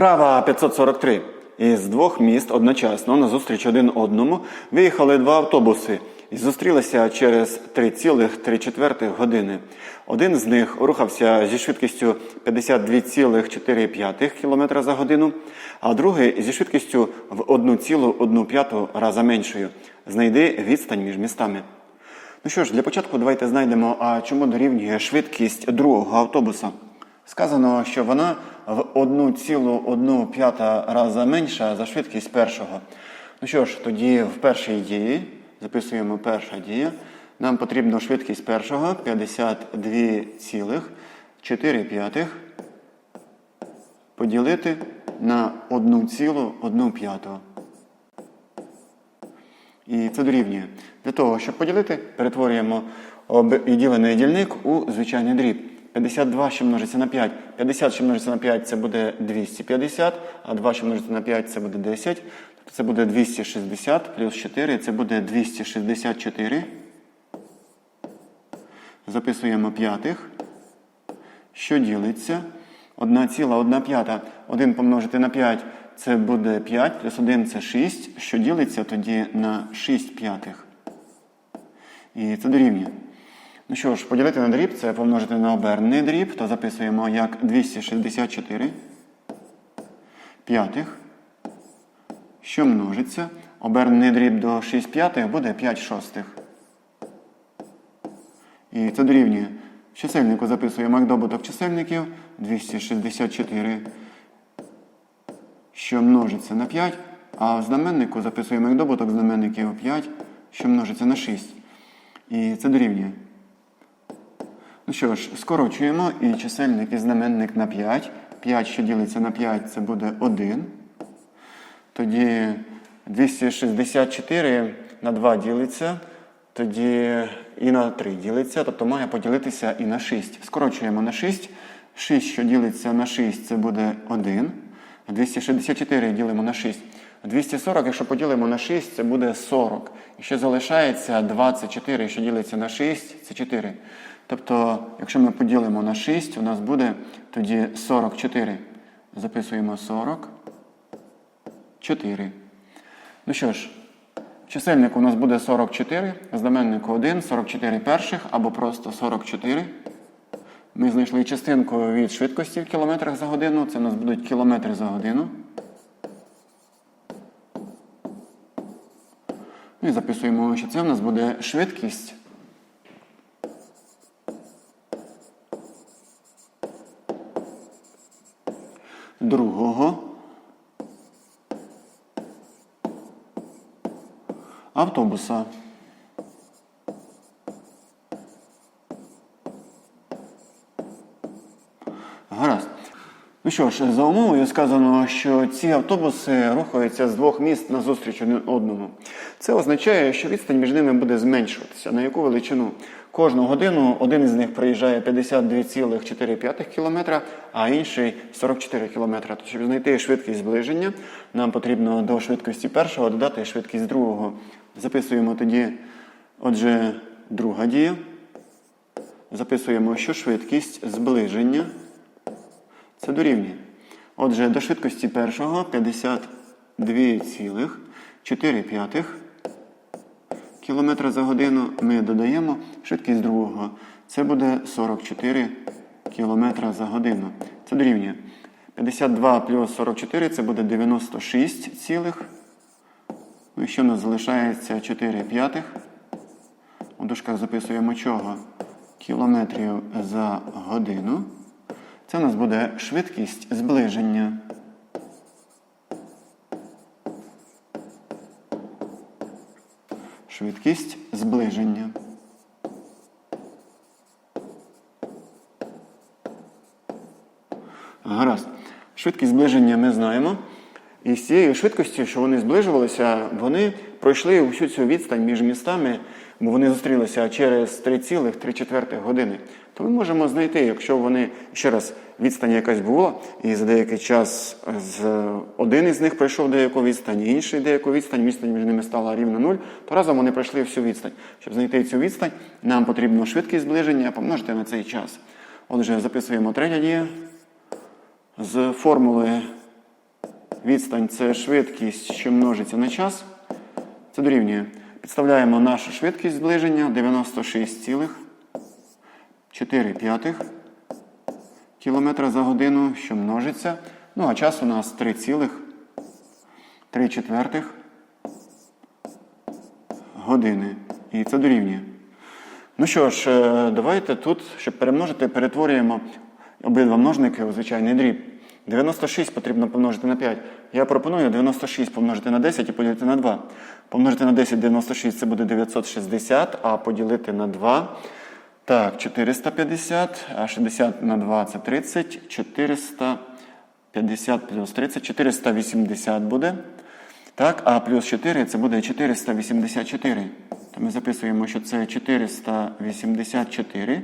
Вправа 543. Із двох міст одночасно назустріч один одному виїхали два автобуси і зустрілися через 3,3 години. Один з них рухався зі швидкістю 52,4 км за годину, а другий зі швидкістю в 1,1 раза меншою. Знайди відстань між містами. Ну що ж, для початку давайте знайдемо, а чому дорівнює швидкість другого автобуса. Сказано, що вона в 1,1 раза менша за швидкість першого. Ну що ж, тоді в першій дії, записуємо перша дія, нам потрібно швидкість першого 52,4 поділити на 1,1. І це дорівнює. Для того, щоб поділити, перетворюємо ділений дільник у звичайний дріб. 52, що множиться на 5. 50, що множиться на 5, це буде 250, а 2, що множиться на 5, це буде 10. Тобто це буде 260 плюс 4, це буде 264. Записуємо п'ятих. Що ділиться? 1,1 п'ята. 1 помножити на 5 це буде 5, плюс 1 це 6. Що ділиться тоді на 6 п'ятих. І це дорівнює. Ну що ж, поділити на дріб це помножити на обернений дріб, то записуємо як 264 п'ятих. Що множиться? Обернений дріб до 6 п'ятих буде 5 шостих. І це дорівнює. В чисельнику записуємо як добуток чисельників 264, що множиться на 5, а в знаменнику записуємо як добуток знаменників 5, що множиться на 6. І це дорівнює. Ну що ж, скорочуємо і чисельник і знаменник на 5. 5, що ділиться на 5, це буде 1. Тоді 264 на 2 ділиться, тоді і на 3 ділиться, тобто має поділитися і на 6. Скорочуємо на 6. 6, що ділиться на 6, це буде 1. 264 ділимо на 6. 240, якщо поділимо на 6, це буде 40. І ще залишається 24, що ділиться на 6, це 4. Тобто, якщо ми поділимо на 6, у нас буде тоді 44. Записуємо 44. Ну що ж, в чисельнику у нас буде 44, в знаменнику 1, 44 перших або просто 44. Ми знайшли частинку від швидкості в кілометрах за годину. Це у нас будуть кілометри за годину. Ну і записуємо, що це у нас буде швидкість. Другого автобуса. Гаразд. Ну що ж, за умовою сказано, що ці автобуси рухаються з двох міст назустріч один одному. Це означає, що відстань між ними буде зменшуватися. На яку величину? Кожну годину один із них проїжджає 52,4 км, а інший 44 км. Тобто, щоб знайти швидкість зближення, нам потрібно до швидкості першого додати швидкість другого. Записуємо тоді, отже, друга дія. Записуємо, що швидкість зближення. Це дорівнює. Отже, до швидкості першого 52,4 км за годину ми додаємо швидкість другого. Це буде 44 км за годину. Це дорівнює. 52 плюс 44 це буде 96 цілих. Ну і що нас залишається 4 п'ятих. У дужках записуємо чого? Кілометрів за годину. Це у нас буде швидкість зближення. Швидкість зближення. Гаразд. Швидкість зближення ми знаємо. І з цією швидкістю, що вони зближувалися, вони пройшли всю цю відстань між містами, бо вони зустрілися через 3,3 години. То ми можемо знайти, якщо вони ще раз відстань якась була, і за деякий час з один із них пройшов деяку відстань, інший деяку відстань, відстань між ними стала рівна 0, то разом вони пройшли всю відстань. Щоб знайти цю відстань, нам потрібно швидкість зближення помножити на цей час. Отже, записуємо третя дія з формули Відстань це швидкість, що множиться на час. Це дорівнює. Підставляємо нашу швидкість зближення 96,4 п'ятих кілометра за годину, що множиться. Ну, а час у нас 3,3 четвертих години. І це дорівнює. Ну що ж, е, давайте тут, щоб перемножити, перетворюємо обидва множники у звичайний дріб. 96 потрібно помножити на 5. Я пропоную 96 помножити на 10 і поділити на 2. Помножити на 10 96 це буде 960, а поділити на 2. Так, 450, а 60 на 2 це 30. 450 плюс 30, 480 буде. Так, а плюс 4 це буде 484. То ми записуємо, що це 484.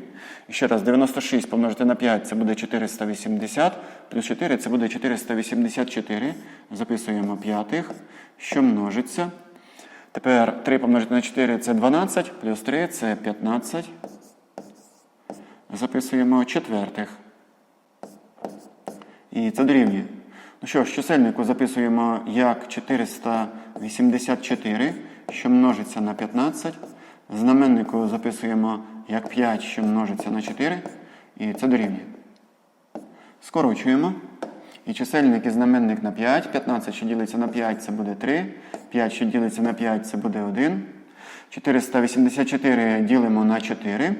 І ще раз, 96 помножити на 5 це буде 480. Плюс 4 це буде 484. Записуємо п'ятих, що множиться. Тепер 3 помножити на 4 це 12, плюс 3 це 15. Записуємо четвертих. І це дорівнює. Ну що ж, чисельнику записуємо як 484, що множиться на 15. Знаменнику записуємо як 5, що множиться на 4. І це дорівнює. Скорочуємо. І чисельник і знаменник на 5. 15, що ділиться на 5, це буде 3. 5, що ділиться на 5, це буде 1. 484 ділимо на 4.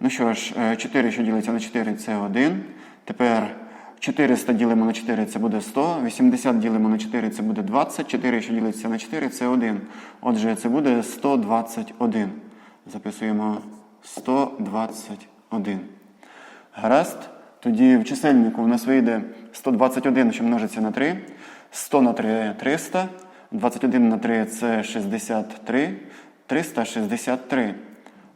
Ну що ж, е, 4, що ділиться на 4, це 1. Тепер 400 ділимо на 4, це буде 100. 80 ділимо на 4, це буде 20. 4, що ділиться на 4, це 1. Отже, це буде 121. Записуємо 121. Гаразд. Тоді в чисельнику у нас вийде 121, що множиться на 3. 100 на 3 – 300. 21 на 3 – це 63. 363.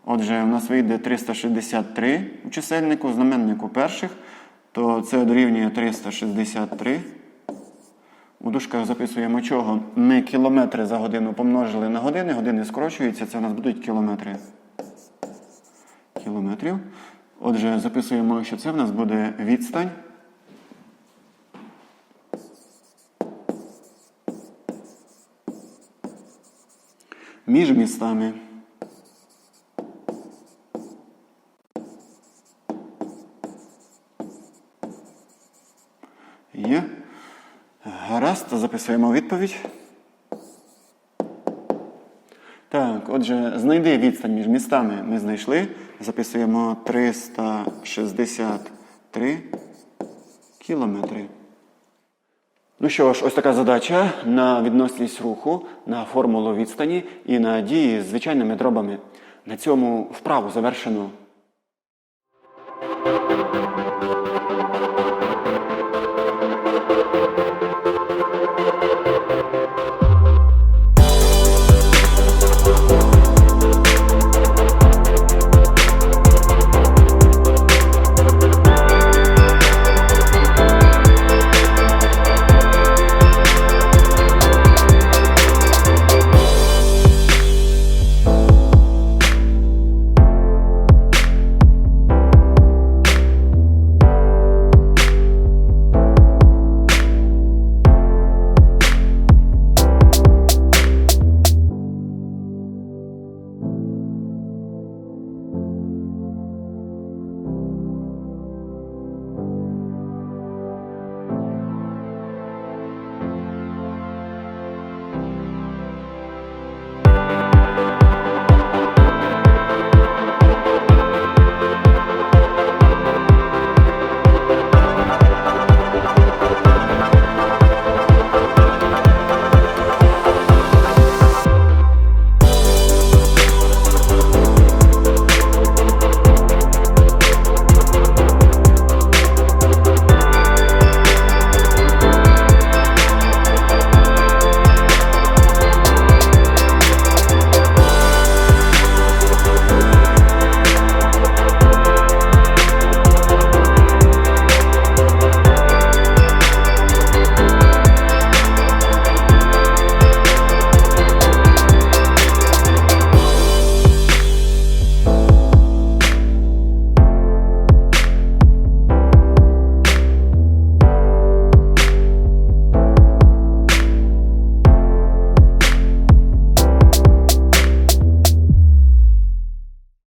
Отже, у нас вийде 363 у чисельнику, знаменнику перших, то це дорівнює 363. У дужках записуємо чого? Ми кілометри за годину помножили на години, години скорочуються, це у нас будуть кілометри. Кілометрів. Отже, записуємо, що це в нас буде відстань. Між містами. Гаразд, записуємо відповідь. Так, отже, знайди відстань між містами. Ми знайшли. Записуємо 363 кілометри. Ну що ж, ось така задача на відносність руху, на формулу відстані і на дії з звичайними дробами. На цьому вправу завершено.